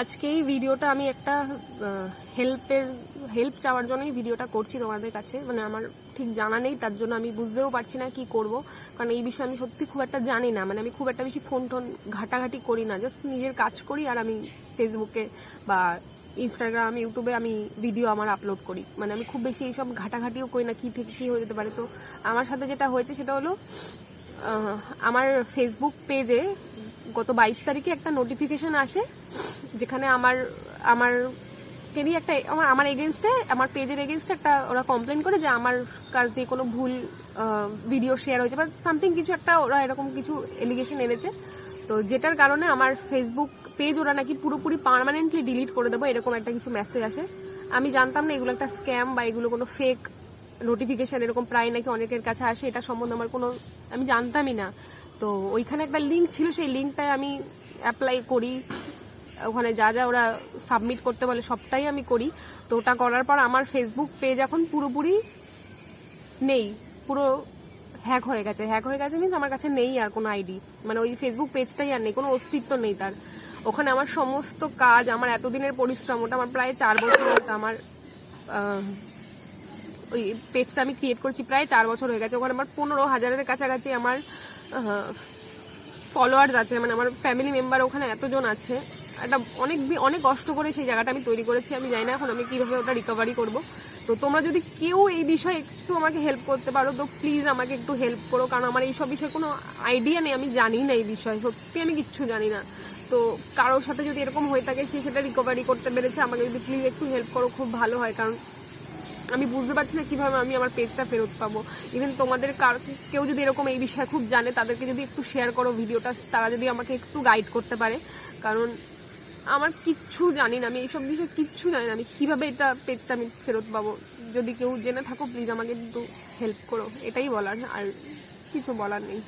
আজকে এই ভিডিওটা আমি একটা হেল্পের হেল্প চাওয়ার জন্যই ভিডিওটা করছি তোমাদের কাছে। মানে আমার ঠিক জানা নেই, তার জন্য আমি বুঝতেও পারছি না কি করব। কারণ এই বিষয়ে আমি সত্যি খুব একটা জানি না। মানে আমি খুব একটা বেশি ফোন টোন ঘাটাঘাটি করি না। জাস্ট নিজের কাজ করি আর আমি ফেসবুকে বা ইনস্টাগ্রাম ইউটিউবে আমি ভিডিও আমার আপলোড করি। মানে আমি খুব বেশি এইসব ঘাটাঘাটিও করি না, কি থেকে কি হয়ে যেতে পারে। তো আমার সাথে যেটা হয়েছে সেটা হলো আমার ফেসবুক পেজে গত বাইশ তারিখে একটা নোটিফিকেশন আসে, যেখানে আমার আমার কেনই একটা, আমার আমার এগেনস্টে আমার পেজের এগেনস্টে একটা ওরা কমপ্লেন করে যে আমার কাজ দিয়ে কোনো ভুল ভিডিও শেয়ার হয়েছে বা সামথিং কিছু একটা ওরা এরকম কিছু এলিগেশন এনেছে। তো যেটার কারণে আমার ফেসবুক পেজ ওরা নাকি পুরোপুরি পার্মানেন্টলি ডিলিট করে দেবো, এরকম একটা কিছু মেসেজ আসে। আমি জানতাম না এগুলো একটা স্ক্যাম বা এগুলো কোনো ফেক নোটিফিকেশন এরকম প্রায় নাকি অনেকের কাছে আসে, এটা সম্বন্ধে আমার কোনো, আমি জানতামই না। তো ওইখানে একটা লিঙ্ক ছিল, সেই লিঙ্কটায় আমি অ্যাপ্লাই করি। ওখানে যা যা ওরা সাবমিট করতে বলে, সবটাই আমি করি। তো ওটা করার পর আমার ফেসবুক পেজ এখন পুরোপুরি নেই। পুরো হ্যাক হয়ে গেছে। হ্যাক হয়ে গেছে মিনস আমার কাছে নেই আর কোনো আইডি মানে ওই ফেসবুক পেজটাই আর নেই, কোনো অস্তিত্ব নেই তার। ওখানে আমার সমস্ত কাজ, আমার এতদিনের পরিশ্রম, ওটা আমার প্রায় চার বছর মতো আমার ওই পেজটা আমি ক্রিয়েট করছি, প্রায় চার বছর হয়ে গেছে। ওখানে আমার পনেরো হাজারের কাছাকাছি আমার ফলোয়ার্স আছে। মানে আমার ফ্যামিলি মেম্বার ওখানে এতজন আছে। একটা অনেক অনেক কষ্ট করে সেই জায়গাটা আমি তৈরি করেছি। আমি জানি না এখন আমি কীভাবে ওটা রিকভারি করব। তো তোমরা যদি কেউ এই বিষয়ে একটু আমাকে হেল্প করতে পারো, তো প্লিজ আমাকে একটু হেল্প করো। কারণ আমার এইসব বিষয়ে কোনো আইডিয়া নেই। আমি জানি না এই বিষয়ে। সত্যি আমি কিচ্ছু জানি না। তো কারোর সাথে যদি এরকম হয়ে থাকে, সে সেটা রিকভারি করতে পেরেছে। আমাকে যদি প্লিজ একটু হেল্প করো, খুব ভালো হয়। কারণ আমি বুঝতে পারছি না কীভাবে আমি আমার পেজটা ফেরত পাবো। ইভেন তোমাদের কার কেউ যদি এরকম এই বিষয়ে খুব জানে, তাদেরকে যদি একটু শেয়ার করো ভিডিওটা তারা যদি আমাকে একটু গাইড করতে পারে। কারণ আমার কিচ্ছু জানি না, আমি এইসব বিষয়ে কিচ্ছু জানি না, আমি কীভাবে এটা পেজটা আমি ফেরত পাবো। যদি কেউ জেনে থাকো প্লিজ আমাকে একটু হেল্প করো। এটাই বলার, আর কিছু বলার নেই।